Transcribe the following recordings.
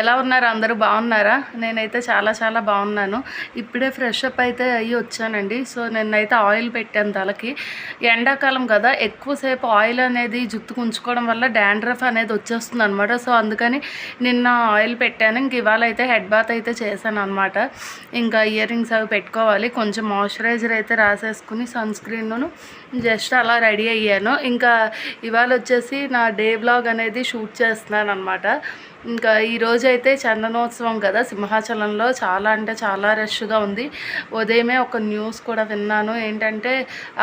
ఎలా ఉన్నారు? అందరూ బాగున్నారా? నేనైతే చాలా చాలా బాగున్నాను. ఇప్పుడే ఫ్రెష్ అప్ అయితే అయ్యి వచ్చానండి. సో నేనైతే ఆయిల్ పెట్టాను తలకి. ఎండాకాలం కదా ఎక్కువసేపు ఆయిల్ అనేది జుట్టుకు ఉంచుకోవడం వల్ల డాండ్రఫ్ అనేది వచ్చేస్తుంది అనమాట సో అందుకని నిన్న ఆయిల్ పెట్టాను. ఇంక ఇవాళ అయితే హెడ్ బాత్ అయితే చేశాను అనమాట ఇంకా ఇయర్ రింగ్స్ అవి పెట్టుకోవాలి. కొంచెం మాయిశ్చరైజర్ అయితే రాసేసుకుని సన్ స్క్రీన్ను జస్ట్ అలా రెడీ అయ్యాను. ఇంకా ఇవాళ వచ్చేసి నా డే బ్లాగ్ అనేది షూట్ చేస్తున్నాను అనమాట ఇంకా ఈరోజు అయితే చందనోత్సవం కదా సింహాచలంలో చాలా అంటే చాలా రష్గా ఉంది. ఉదయమే ఒక న్యూస్ కూడా విన్నాను. ఏంటంటే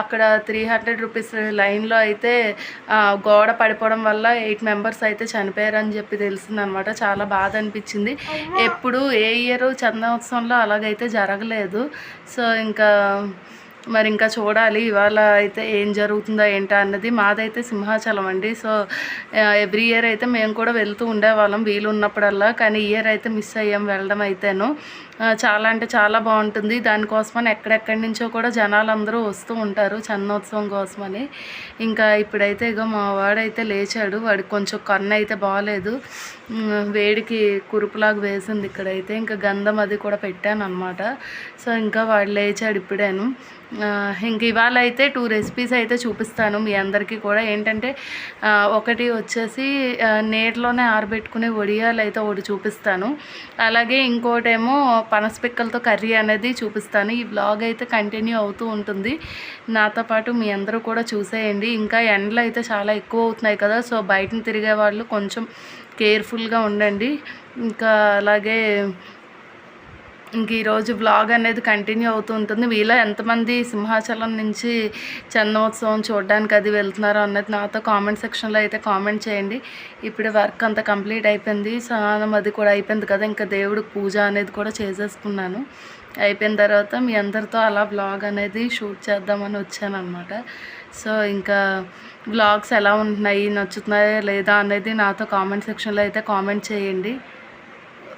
అక్కడ త్రీ హండ్రెడ్ రూపీస్ లైన్లో అయితే గోడ పడిపోవడం వల్ల ఎయిట్ మెంబర్స్ అయితే చనిపోయారని చెప్పి తెలిసిందనమాట. చాలా బాధ అనిపించింది. ఎప్పుడు ఏ ఇయర్ చందనోత్సవంలో అలాగైతే జరగలేదు. సో ఇంకా మరి ఇంకా చూడాలి. ఇవాళ అయితే ఏం జరుగుతుందో ఏంటా అన్నది మాదైతే సింహాచలం అండి. సో ఎవ్రీ ఇయర్ అయితే మేము కూడా వెళ్తూ ఉండేవాళ్ళం వీలు ఉన్నప్పుడల్లా కానీ ఇయర్ అయితే మిస్ అయ్యాం వెళ్ళడం అయితేను. చాలా అంటే చాలా బాగుంటుంది. దానికోసమని ఎక్కడెక్కడి నుంచో కూడా జనాలు అందరూ వస్తూ ఉంటారు చందనోత్సవం కోసమని. ఇంకా ఇప్పుడైతే ఇగో మా వాడైతే లేచాడు. వాడికి కొంచెం కన్ను అయితే బాగాలేదు వేడికి కురుపులాగా వేసింది ఇక్కడైతే. ఇంకా గంధం అది కూడా పెట్టాను అనమాట సో ఇంకా వాడు లేచాడు ఇప్పుడేను. ఇంక ఇవాళ అయితే టూ రెసిపీస్ అయితే చూపిస్తాను మీ అందరికీ కూడా. ఏంటంటే ఒకటి వచ్చేసి నేట్లోనే ఆరబెట్టుకునే వడియాలు అయితే ఒకటి చూపిస్తాను. అలాగే ఇంకోటేమో పనసపిక్కలతో కర్రీ అనేది చూపిస్తాను. ఈ బ్లాగ్ అయితే కంటిన్యూ అవుతూ ఉంటుంది. నాతో పాటు మీ అందరూ కూడా చూసేయండి. ఇంకా ఎండలు అయితే చాలా ఎక్కువ అవుతున్నాయి కదా సో బయటను తిరిగే వాళ్ళు కొంచెం కేర్ఫుల్గా ఉండండి. ఇంకా అలాగే ఇంక ఈరోజు బ్లాగ్ అనేది కంటిన్యూ అవుతూ ఉంటుంది. మీలో ఎంతమంది సింహాచలం నుంచి చందమోత్సవం చూడడానికి అది వెళ్తున్నారో అన్నది నాతో కామెంట్ సెక్షన్లో అయితే కామెంట్ చేయండి. ఇప్పుడు వర్క్ అంతా కంప్లీట్ అయిపోయింది. స్నానం అది కూడా అయిపోయింది కదా. ఇంకా దేవుడికి పూజ అనేది కూడా చేసేసుకున్నాను. అయిపోయిన తర్వాత మీ అందరితో అలా బ్లాగ్ అనేది షూట్ చేద్దామని వచ్చాను అనమాట సో ఇంకా బ్లాగ్స్ ఎలా ఉంటున్నాయి? నచ్చుతున్నాయా లేదా అనేది నాతో కామెంట్ సెక్షన్లో అయితే కామెంట్ చేయండి.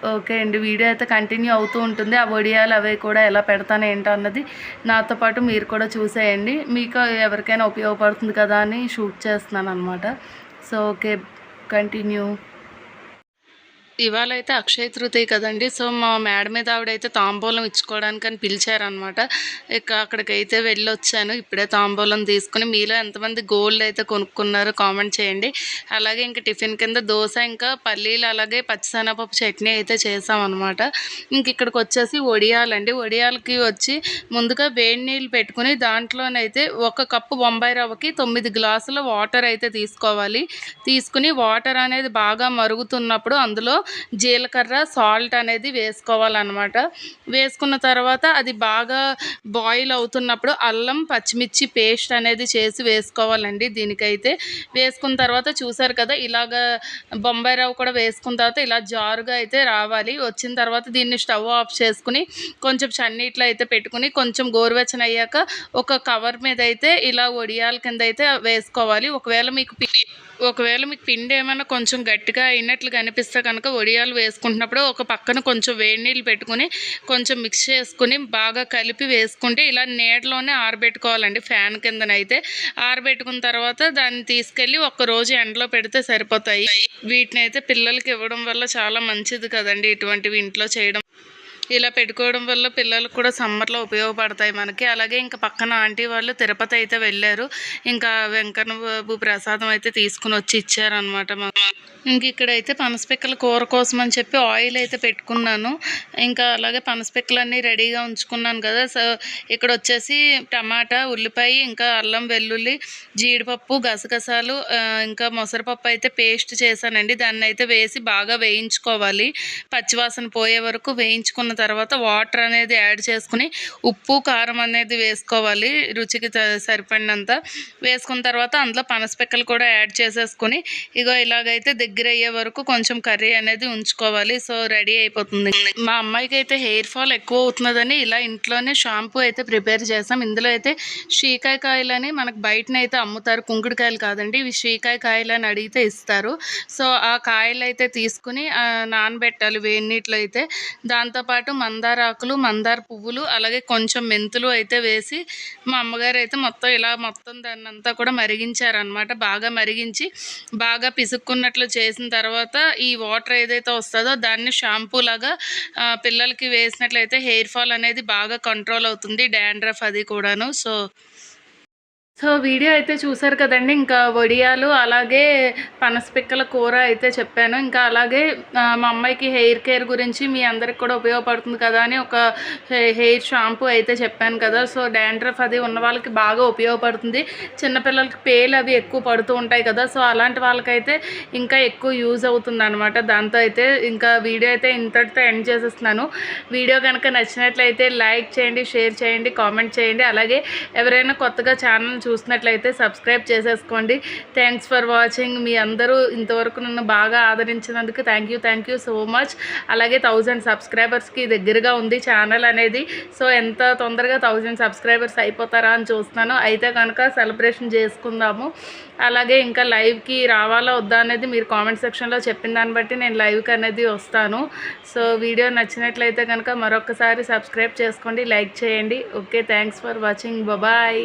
ఓకే అండి. వీడియో అయితే కంటిన్యూ అవుతూ ఉంటుంది. ఆ వడియాలు అవి కూడా ఎలా పెడతాను ఏంటో అన్నది నాతో పాటు మీరు కూడా చూసేయండి. మీకు ఎవరికైనా ఉపయోగపడుతుంది కదా అని షూట్ చేస్తున్నాను అనమాట సో ఓకే. కంటిన్యూ. ఇవాళ అయితే అక్షయ తృతీయ కదండి. సో మా మేడ మీద ఆవిడైతే తాంబూలం ఇచ్చుకోవడానికి అని పిలిచారనమాట ఇక అక్కడికైతే వెళ్ళి వెళ్ళొచ్చాను. ఇప్పుడే తాంబూలం తీసుకుని మీలో ఎంతమంది గోల్డ్ అయితే కొనుక్కున్నారో కామెంట్ చేయండి. అలాగే ఇంకా టిఫిన్ కింద దోశ ఇంకా పల్లీలు అలాగే పచ్చిసెనపప్పు చట్నీ అయితే చేసామన్నమాట ఇంక ఇక్కడికి వచ్చేసి వడియాలండి వడియాలకి వచ్చి ముందుగా వేడి నీళ్ళు పెట్టుకుని దాంట్లోనైతే ఒక కప్పు బొంబాయి రవ్వకి తొమ్మిది గ్లాసుల వాటర్ అయితే తీసుకోవాలి. తీసుకుని వాటర్ అనేది బాగా మరుగుతున్నప్పుడు అందులో జీలకర్ర సాల్ట్ అనేది వేసుకోవాలన్నమాట. వేసుకున్న తర్వాత అది బాగా బాయిల్ అవుతున్నప్పుడు అల్లం పచ్చిమిర్చి పేస్ట్ అనేది చేసి వేసుకోవాలండి దీనికైతే. వేసుకున్న తర్వాత చూసారు కదా ఇలాగ బొంబాయి రవ్వ కూడా వేసుకున్న తర్వాత ఇలా జారుగా అయితే రావాలి. వచ్చిన తర్వాత దీన్ని స్టవ్ ఆఫ్ చేసుకుని కొంచెం చన్నీట్లో అయితే పెట్టుకుని కొంచెం గోరువెచ్చన అయ్యాక ఒక కవర్ మీద అయితే ఇలా వడియాల కింద అయితే వేసుకోవాలి. ఒకవేళ మీకు ఒకవేళ మీకు పిండి ఏమైనా కొంచెం గట్టిగా అయినట్లు కనిపిస్తే కనుక వడియాలు వేసుకుంటున్నప్పుడు ఒక పక్కన కొంచెం వేడి నీళ్ళు పెట్టుకుని కొంచెం మిక్స్ చేసుకుని బాగా కలిపి వేసుకుంటే ఇలా నీడలోనే ఆరబెట్టుకోవాలండి ఫ్యాన్ కిందనైతే. ఆరబెట్టుకున్న తర్వాత దాన్ని తీసుకెళ్ళి ఒక రోజు ఎండలో పెడితే సరిపోతాయి. వీటిని అయితే పిల్లలకి ఇవ్వడం వల్ల చాలా మంచిది కదండి ఇటువంటివి ఇంట్లో చేయడం. ఇలా పెట్టుకోవడం వల్ల పిల్లలకు కూడా సమ్మర్లో ఉపయోగపడతాయి మనకి. అలాగే ఇంకా పక్కన ఆంటీ వాళ్ళు తిరుపతి అయితే వెళ్ళారు. ఇంకా వెంకన్న బాబు ప్రసాదం అయితే తీసుకుని వచ్చి ఇచ్చారనమాట మాకు. ఇంక ఇక్కడైతే పనసపిక్కల కూర కోసం అని చెప్పి ఆయిల్ అయితే పెట్టుకున్నాను. ఇంకా అలాగే పనసపిక్కలన్నీ రెడీగా ఉంచుకున్నాను కదా. సో ఇక్కడ వచ్చేసి టమాటా ఉల్లిపాయ ఇంకా అల్లం వెల్లుల్లి జీడిపప్పు గసగసాలు ఇంకా మొసరపప్పు అయితే పేస్ట్ చేశానండి. దాన్ని అయితే వేసి బాగా వేయించుకోవాలి. పచ్చివాసన పోయే వరకు వేయించుకున్న తర్వాత వాటర్ అనేది యాడ్ చేసుకుని ఉప్పు కారం అనేది వేసుకోవాలి రుచికి సరిపడినంత. వేసుకున్న తర్వాత అందులో పనసపిక్కలు కూడా యాడ్ చేసేసుకుని ఇగో ఇలాగైతే దగ్గర దగ్గర అయ్యే వరకు కొంచెం కర్రీ అనేది ఉంచుకోవాలి. సో రెడీ అయిపోతుంది. మా అమ్మాయికి అయితే హెయిర్ ఫాల్ ఎక్కువ అవుతున్నదని ఇలా ఇంట్లోనే షాంపూ అయితే ప్రిపేర్ చేసాం. ఇందులో అయితే షీకాయ కాయలు అని మనకు బయటనైతే అమ్ముతారు. కుంకుడుకాయలు కాదండి. ఇవి షీకాయ కాయలు అని అడిగితే ఇస్తారు. సో ఆ కాయలు అయితే తీసుకుని నానబెట్టాలి వేడి నీటిలో అయితే. దాంతోపాటు మందార ఆకులు మందార పువ్వులు అలాగే కొంచెం మెంతులు అయితే వేసి మా అమ్మగారు అయితే మొత్తం ఇలా మొత్తం దాన్ని అంతా కూడా మరిగించారనమాట బాగా మరిగించి బాగా పిసుక్కున్నట్లు వేసిన తర్వాత ఈ వాటర్ ఏదైతే వస్తుందో దాన్ని షాంపూ లాగా పిల్లలకి వేసినట్లయితే హెయిర్ ఫాల్ అనేది బాగా కంట్రోల్ అవుతుంది డాండ్రఫ్ అది కూడాను. సో సో వీడియో అయితే చూసారు కదండి. ఇంకా వడియాలు అలాగే పనసపిక్కల కూర అయితే చెప్పాను. ఇంకా అలాగే మా అమ్మాయికి హెయిర్ కేర్ గురించి మీ అందరికి కూడా ఉపయోగపడుతుంది కదా అని ఒక హెయిర్ షాంపూ అయితే చెప్పాను కదా. సో డాండ్రఫ్ అది ఉన్న వాళ్ళకి బాగా ఉపయోగపడుతుంది. చిన్నపిల్లలకి పేలు అవి ఎక్కువ పడుతూ ఉంటాయి కదా. సో అలాంటి వాళ్ళకైతే ఇంకా ఎక్కువ యూజ్ అవుతుంది అనమాట దాంతో అయితే ఇంకా వీడియో అయితే ఇంతటితో ఎండ్ చేసేస్తున్నాను. వీడియో కనుక నచ్చినట్లయితే లైక్ చేయండి షేర్ చేయండి కామెంట్ చేయండి. అలాగే ఎవరైనా కొత్తగా ఛానల్ చూసినట్లయితే సబ్స్క్రైబ్ చేసేసుకోండి. థ్యాంక్స్ ఫర్ వాచింగ్ మీ అందరూ ఇంతవరకు నన్ను బాగా ఆదరించినందుకు thank you thank you so much అలాగే థౌజండ్ సబ్స్క్రైబర్స్కి దగ్గరగా ఉంది ఛానల్ అనేది. సో ఎంత తొందరగా థౌజండ్ సబ్స్క్రైబర్స్ అయిపోతారా అని చూస్తున్నాను. అయితే కనుక సెలబ్రేషన్ చేసుకుందాము. అలాగే ఇంకా లైవ్కి రావాలా వద్దా అనేది మీరు కామెంట్ సెక్షన్లో చెప్పిన దాన్ని బట్టి నేను లైవ్కి అనేది వస్తాను. సో వీడియో నచ్చినట్లయితే కనుక మరొకసారి సబ్స్క్రైబ్ చేసుకోండి లైక్ చేయండి. Okay thanks for watching bye